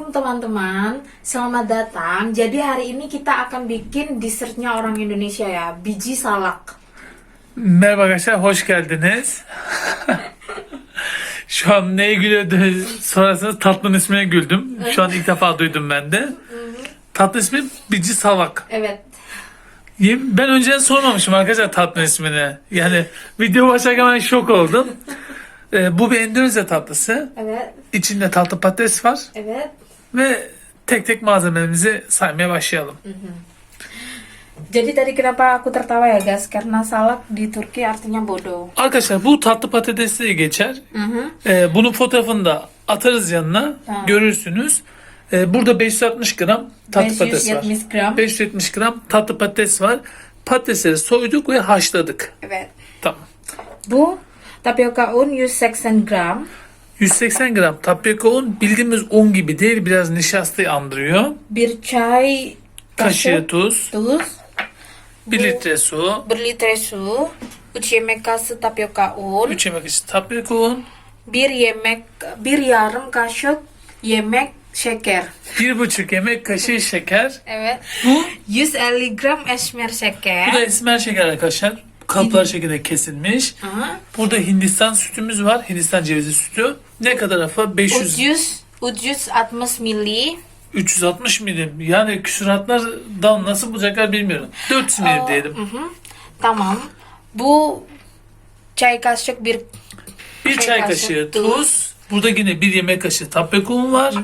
Assalamualaikum teman-teman, selamat datang. Jadi hari ini kita akan bikin dessertnya orang Indonesia ya, biji salak. Merhaba arkadaşlar, hoş geldiniz. Şu an neye gülüyordunuz sorarsanız tatlının ismine güldüm. Şu an ilk defa duydum ben de. Tatlı ismi Bici Salak. Evet, Ben önceden sormamışım arkadaşlar tatlının ismini. Yani video başlarken ben şok oldum. Ee, bu bir Endonezya tatlısı. evet, İçinde tatlı patates var. evet. Ve tek tek malzemelerimizi saymaya başlayalım. Jadi tadi kenapa aku tertawa ya guys? Karena salak di Turki artinya bodoh. Arkadaşlar bu tatlı patates diye geçer. Hı hı. Ee, bunun fotoğrafını da atarız yanına. Tamam. Görürsünüz. Ee, burada 560 gram tatlı patates var. 570 gram. 570 gram tatlı patates var. Patatesleri soyduk ve haşladık. Evet. Tamam. Bu tapioka un 180 gram. 180 gram tapyoka un bildiğimiz un gibi değil. Biraz nişastayı andırıyor. Bir çay Kaşığı tuz. tuz. 1 litre su. 1 litre su. 3 yemek kaşığı tapioka un. 3 yemek kaşığı tapyoka un. Bir yemek, bir yarım kaşık yemek şeker. 1,5 yemek kaşığı şeker. Evet. Bu, 150 gram esmer bu da şeker. esmer şeker arkadaşlar. Kalıplar şekilde kesilmiş. Aha. Burada Hindistan sütümüz var. Hindistan cevizi sütü. Ne kadar Afa? 500 300 360 mili. 360 milim. Yani küsuratlardan nasıl bulacaklar bilmiyorum. 400 milim diyelim. Hı hı. Tamam. Bu çay kaşık bir Bir Çay çay kaşığı kaşığı tuz. tuz. Burada yine bir yemek kaşığı tapyoka un var.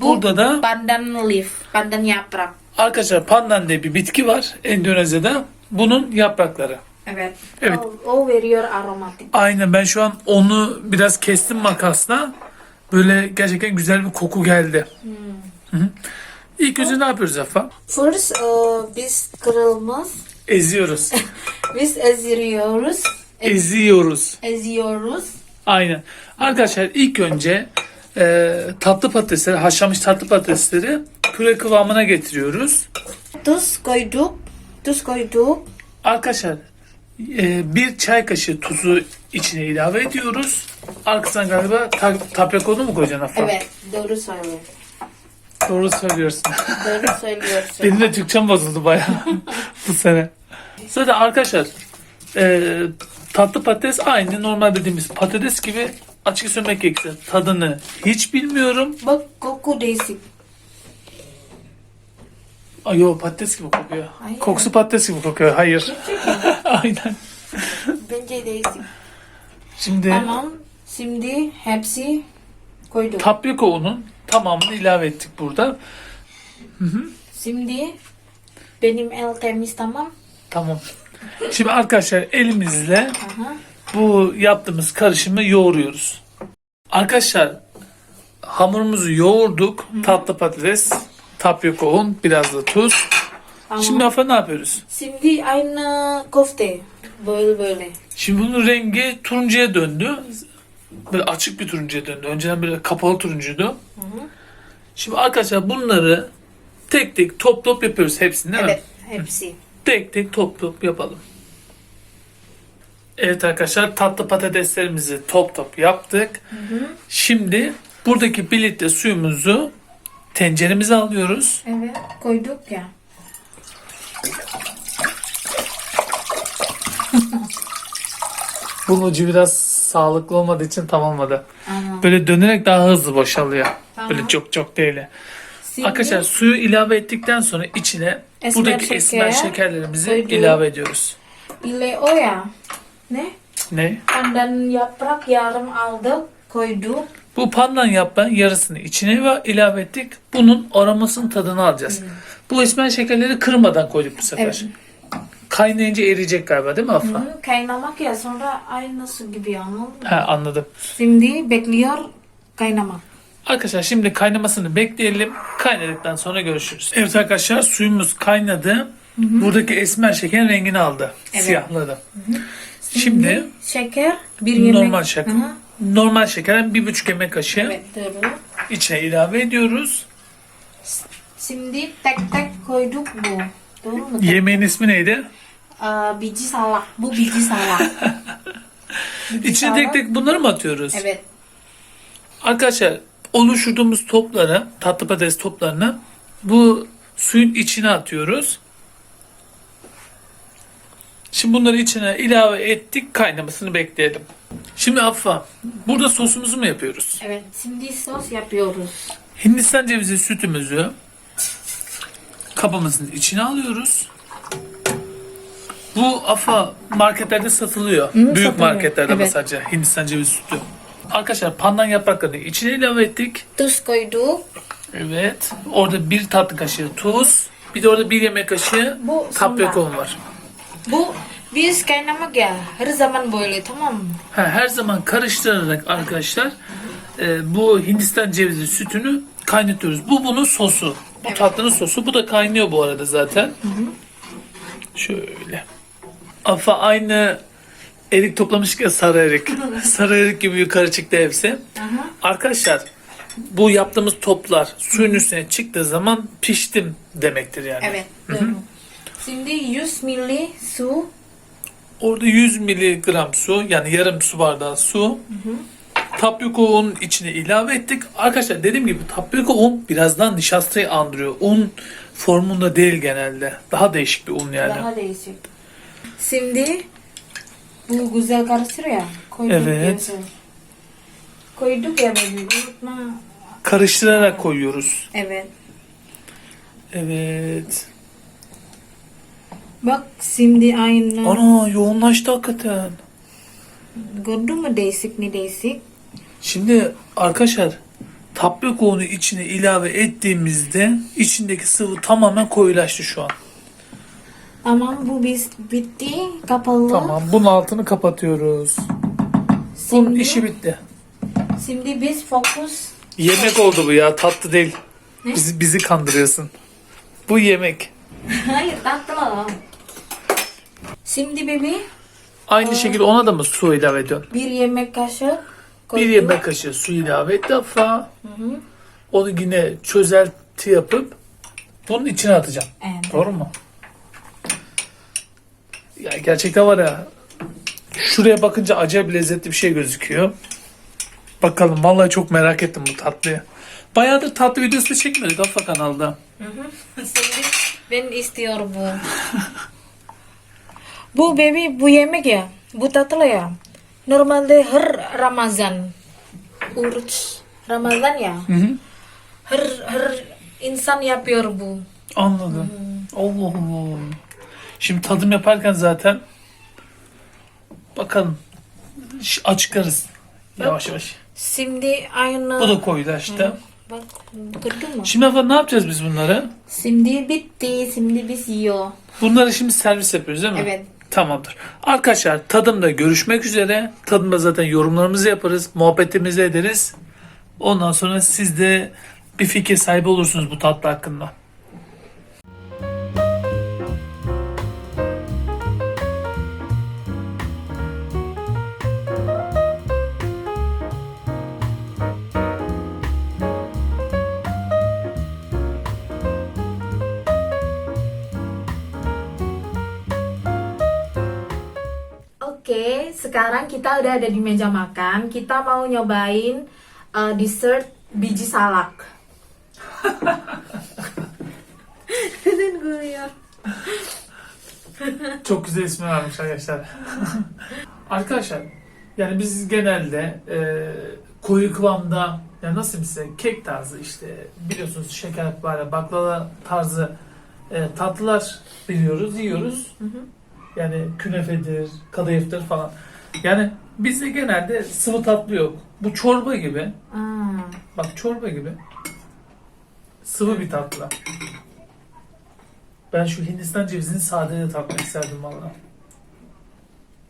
Burada da pandan leaf, pandan yaprak. arkadaşlar pandan diye bir bitki var Endonezya'da. Bunun yaprakları. Evet. Evet. O, o veriyor aromatik. Aynen ben şu an onu biraz kestim makasla. Böyle gerçekten güzel bir koku geldi. Hı hı. İlk önce ne yapıyoruz Afa? First, uh, biz kırılmaz. Eziyoruz. Biz eziriyoruz. Eziyoruz. Eziyoruz. Aynen. Arkadaşlar ilk önce e, tatlı patatesleri, haşlanmış tatlı patatesleri püre kıvamına getiriyoruz. Tuz koyduk. Tuz koyduk. Arkadaşlar bir çay kaşığı tuzu içine ilave ediyoruz. Arkasından galiba ta, tapyoka unu mu koyacaksın Afa? Evet, doğru söylüyorsun. Doğru söylüyorsun. Doğru söylüyorsun. Benim de Türkçem bozuldu bayağı bu sene. Zaten arkadaşlar e, tatlı patates aynı normal bildiğimiz patates gibi açık söylemek gerekirse tadını hiç bilmiyorum. Bak koku değişik. Ay yo patates gibi kokuyor. Hayır. Kokusu patates gibi kokuyor. Hayır. Aynen. Bence değişik. Şimdi Tamam. Şimdi hepsi koyduk. tapyoka unun tamamını ilave ettik burada. Şimdi benim el temiz tamam. Tamam. Şimdi arkadaşlar elimizle Aha. bu yaptığımız karışımı yoğuruyoruz. Arkadaşlar hamurumuzu yoğurduk. Tatlı patates, tapyoka un, biraz da tuz. Tamam. Şimdi Afa ne yapıyoruz? Şimdi aynı kofte. Böyle böyle. Şimdi bunun rengi turuncuya döndü. Böyle açık bir turuncuya döndü. Önceden böyle kapalı turuncuydu. Şimdi arkadaşlar bunları tek tek top top yapıyoruz hepsini değil mi? Evet, hepsi. Tek tek top top yapalım. Evet arkadaşlar tatlı patateslerimizi top top yaptık. Şimdi buradaki bir litre suyumuzu tenceremize alıyoruz. Evet, koyduk ya. Bunun ucu biraz sağlıklı olmadığı için tam olmadı. Aha. Böyle dönerek daha hızlı boşalıyor. Tamam. Böyle çok çok değil. Şimdi Arkadaşlar suyu ilave ettikten sonra içine Esmer buradaki şeker esmer şekerlerimizi koyduk. ilave ediyoruz. ile o ya. Ne? Ne? Pandan yaprak yarım aldık, koyduk. Bu pandan yaprağın yarısını içine ve ilave ettik. Bunun aromasının tadını alacağız. Bu esmer şekerleri kırmadan koyduk bu sefer. Evet. Kaynayınca eriyecek galiba değil mi Afra? Hı, kaynamak ya sonra aynısı gibi anladın mı? Ha anladım. Şimdi bekliyor kaynamak. Arkadaşlar şimdi kaynamasını bekleyelim. Kaynadıktan sonra görüşürüz. Evet arkadaşlar suyumuz kaynadı. Buradaki esmer şekerin rengini aldı. Evet. Siyahladı. Şimdi şeker bir yemek. normal şeker. Aha, Normal şekerin bir buçuk yemek kaşığı Evet doğru. içine ilave ediyoruz. Şimdi tek tek koyduk bu. Doğru mu? Yemeğin ismi neydi? Aa, biji salak. Bu biji salak. İçine tek tek bunları mı atıyoruz? Evet. Arkadaşlar oluşturduğumuz topları, tatlı patates toplarını bu suyun içine atıyoruz. Şimdi bunları içine ilave ettik. Kaynamasını bekleyelim. Şimdi Affa, burada sosumuzu mu yapıyoruz? Evet. Şimdi sos yapıyoruz. Hindistan cevizi sütümüzü kabımızın içine alıyoruz. Bu afa marketlerde satılıyor. Büyük satılıyor. marketlerde Evet. sadece Hindistan cevizi sütü. Arkadaşlar pandan yapraklarını içine ilave ettik. Tuz koyduk. Evet. Orada bir tatlı kaşığı tuz. Bir de orada bir yemek kaşığı Bu un var. Bu biz kaynamak ya. Her zaman böyle tamam mı? Ha, her zaman karıştırarak arkadaşlar e, bu Hindistan cevizi sütünü kaynatıyoruz. Bu bunun sosu. Bu Evet. tatlının sosu. Bu da kaynıyor bu arada zaten. Şöyle. Afa aynı erik toplamıştık ya sarı erik. sarı erik gibi yukarı çıktı hepsi. Aha. Arkadaşlar bu yaptığımız toplar suyun üstüne çıktığı zaman piştim demektir yani. Evet. Doğru. Şimdi 100 ml su. Orada 100 miligram su yani yarım su bardağı su. Tapyoka un içine ilave ettik. Arkadaşlar dediğim gibi tapyoka un birazdan nişastayı andırıyor. Un formunda değil genelde. Daha değişik bir un yani. Daha değişik. Şimdi bu güzel karıştır ya. Koyduk Evet. güzel. Koyduk ya baby. Unutma. Karıştırarak koyuyoruz. Evet. Evet. Bak şimdi aynı. Ana yoğunlaştı hakikaten. Gördün mü değişik ne değişik? Şimdi arkadaşlar tapyoka unu içine ilave ettiğimizde içindeki sıvı tamamen koyulaştı şu an. Tamam bu biz bitti. Kapalı. Tamam bunun altını kapatıyoruz. Bunun Şimdi, işi bitti. şimdi biz fokus. Yemek oldu bu ya tatlı değil. Ne? Bizi, bizi kandırıyorsun. Bu yemek. Hayır tatlı. Şimdi bebi Aynı şekilde ona da mı su ilave ediyorsun? bir yemek kaşığı Bir yemek kaşığı su ilave et defa. Onu yine çözelti yapıp bunun içine atacağım. Evet. Doğru mu? Ya gerçekten var ya şuraya bakınca acayip lezzetli bir şey gözüküyor. Bakalım vallahi çok merak ettim bu tatlıyı. Bayağıdır tatlı videosu da çekmedik Affa kanalda. Şimdi ben istiyorum bu. bu baby bu yemek ya. Bu tatlı ya. Normalde her Ramazan. Urut Ramazan ya. Hı hı. Her her insan yapıyor bu. Anladım. Allah Allah. Şimdi tadım yaparken zaten bakalım açıklarız yavaş yavaş. Şimdi aynı. Bu da koyulaştı. Bak gördün mü? Şimdi efendim ne yapacağız biz bunları? Şimdi bitti. Şimdi biz yiyor. Bunları şimdi servis yapıyoruz değil mi? Evet. Tamamdır. Arkadaşlar tadımda görüşmek üzere. Tadımda zaten yorumlarımızı yaparız. Muhabbetimizi ederiz. Ondan sonra siz de bir fikir sahibi olursunuz bu tatlı hakkında. Sekarang kita udah ada di meja makan. Kita mau nyobain uh, dessert biji salak. Neden gülüyor? Çok güzel ismi varmış arkadaşlar. arkadaşlar yani biz genelde e, koyu kıvamda yani nasıl size kek tarzı işte biliyorsunuz şekerpare, baklava tarzı e, tatlılar biliyoruz, yiyoruz. Yani künefedir, kadayıftır falan. Yani bizde genelde sıvı tatlı yok. Bu çorba gibi. Hmm. Bak çorba gibi. Sıvı bir tatlı. Ben şu Hindistan cevizini sade de tatmak isterdim valla.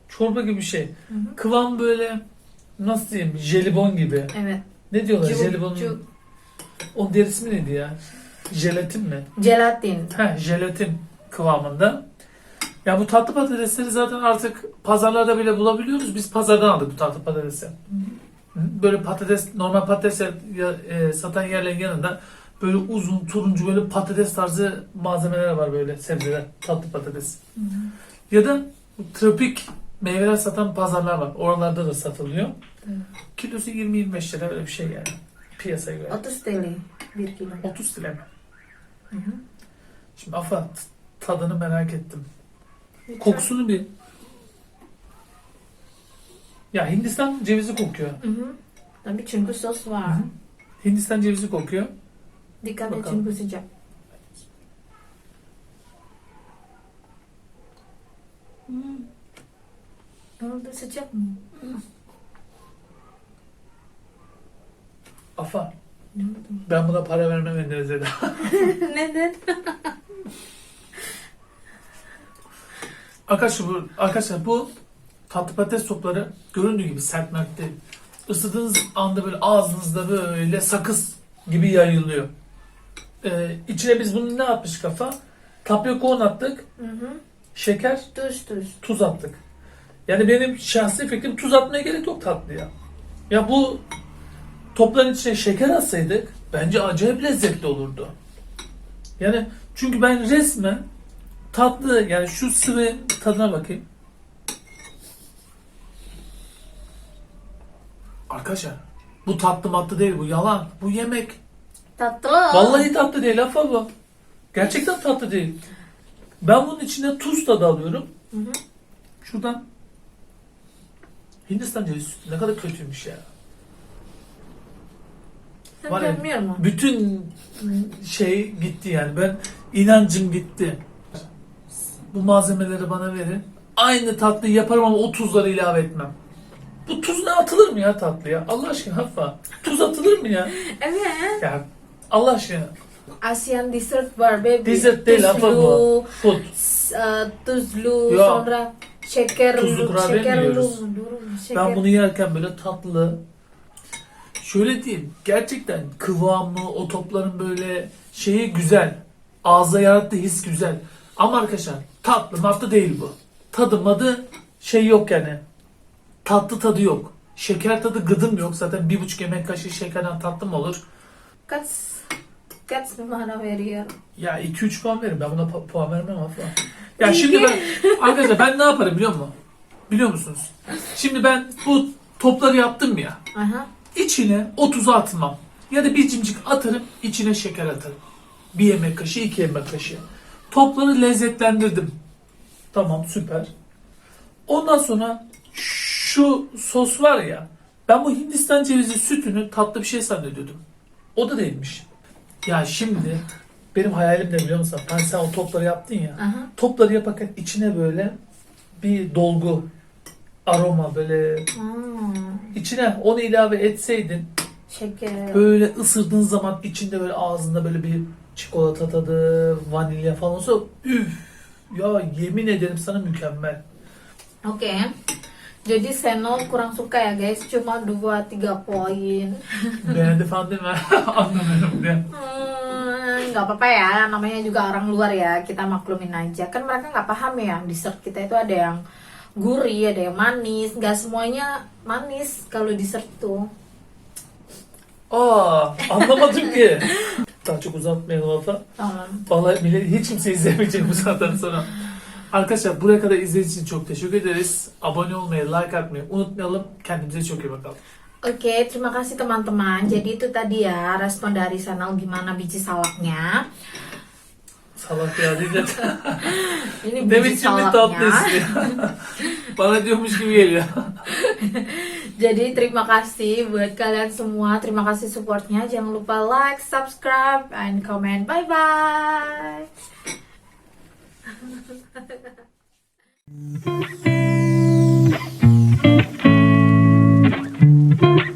Çorba gibi bir şey. Kıvam böyle nasıl diyeyim jelibon gibi. Evet. Ne diyorlar Cuk, jelibonun? cuk. O diğer ismi neydi ya? Jelatin mi? Gelatin. Heh, jelatin kıvamında. Ya bu tatlı patatesleri zaten artık pazarlarda bile bulabiliyoruz. Biz pazardan aldık bu tatlı patatesi. Böyle patates, normal patates e, satan yerlerin yanında böyle uzun turuncu böyle patates tarzı malzemeler var böyle sebzeler, tatlı patates. Ya da tropik meyveler satan pazarlar var. Oralarda da satılıyor. Kilosu 20-25 lira öyle bir şey yani. Piyasaya göre. 30 TL bir kilo. 30 lira mı? Hı hı. Şimdi Afa tadını merak ettim. Kokusunu bir... Ya Hindistan cevizi kokuyor. Hı hı. Tapi çünkü sos var. Hı hı. Hindistan cevizi kokuyor. Dikkat et Bakalım. çünkü sıcak. Ne oldu sıcak mı? Afa Ne oldu? ben buna para vermem Endonezya'da. Neden? arkadaşlar bu, arkadaşlar bu tatlı patates topları göründüğü gibi sert mert değil. Isırdığınız anda böyle ağzınızda böyle sakız gibi yayılıyor. Ee, içine biz bunu ne yapmış kafa? Tapyoka un attık, Hı hı. şeker, Tuz tuz. tuz attık. Yani benim şahsi fikrim tuz atmaya gerek yok tatlıya. Ya bu topların içine şeker atsaydık bence acayip lezzetli olurdu. Yani çünkü ben resmen tatlı yani şu sıvı tadına bakayım. Arkadaşlar bu tatlı matlı değil bu yalan. Bu yemek. Tatlı. Vallahi tatlı değil lafa bu. Gerçekten tatlı değil. Ben bunun içine tuz tadı alıyorum. Hı hı. Şuradan Hindistan cevizi sütü ne kadar kötüymüş ya. Sen Var ya, musun? Bütün şey gitti yani. Ben inancım gitti. Bu malzemeleri bana verin. Aynı tatlıyı yaparım ama o tuzları ilave etmem. Bu tuz ne atılır mı ya tatlıya? Allah aşkına Hafa. Tuz atılır mı ya? Evet. Ya Allah aşkına. Asian dessert var baby. Dessert değil, apa bu? S- e, tuzlu, Ya. sonra şeker, Tuzlu kurabiye mi şekerli, yiyoruz? durun, şeker. Ben bunu yerken böyle tatlı şöyle diyeyim gerçekten kıvamı o topların böyle şeyi güzel. Ağza yarattığı his güzel. Ama arkadaşlar tatlı matlı değil bu. Tadı madı şey yok yani. Tatlı tadı yok. Şeker tadı gıdım yok. Zaten bir buçuk yemek kaşığı şekerden tatlı mı olur? Kaç, kaç numara veriyor? Ya 2-3 puan verin. Ben buna pu- puan vermem ama. Ya şimdi ben arkadaşlar ben ne yaparım biliyor musun? Biliyor musunuz? Şimdi ben bu topları yaptım ya. Aha. İçine o tuzu atmam. Ya da bir cimcik atarım, içine şeker atarım. Bir yemek kaşığı, iki yemek kaşığı. Topları lezzetlendirdim. Tamam, süper. Ondan sonra şu sos var ya, ben bu Hindistan cevizi sütünü tatlı bir şey zannediyordum. O da değilmiş. Ya şimdi benim hayalim ne biliyor musun? Hani sen o topları yaptın ya. Aha. Topları yaparken içine böyle bir dolgu, aroma böyle Hmm, içine onu ilave etseydin şeker. böyle ısırdığın zaman içinde böyle ağzında böyle bir çikolata tadı, vanilya falan olsa üf ya yemin ederim sana mükemmel. Oke. Jadi Seno kurang suka ya guys, cuma 2-3 poin. Beğendi falan değil mi? Anlamıyorum ya. Hmm, nggak apa-apa ya, namanya juga orang luar ya, kita maklumin aja. Kan mereka nggak paham ya, dessert kita itu ada yang gurih, ada yang manis, nggak semuanya manis kalau dessert tuh. Aa anlamadım ki. Daha çok uzatmayalım Alfa. Tamam. Vallahi millet hiç kimse izlemeyecek bu saatten sonra. Arkadaşlar buraya kadar izlediğiniz için çok teşekkür ederiz. Abone olmayı, like atmayı unutmayalım. Kendimize çok iyi bakalım. Oke, terima kasih teman-teman. Jadi itu tadi ya respon dari Senal gimana biji salaknya. Salak ya dedi. Ini biji tatlı salaknya. Bana diyormuş gibi geliyor. Jadi terima kasih buat kalian semua. Terima kasih supportnya. Jangan lupa like, subscribe, and comment. Bye bye.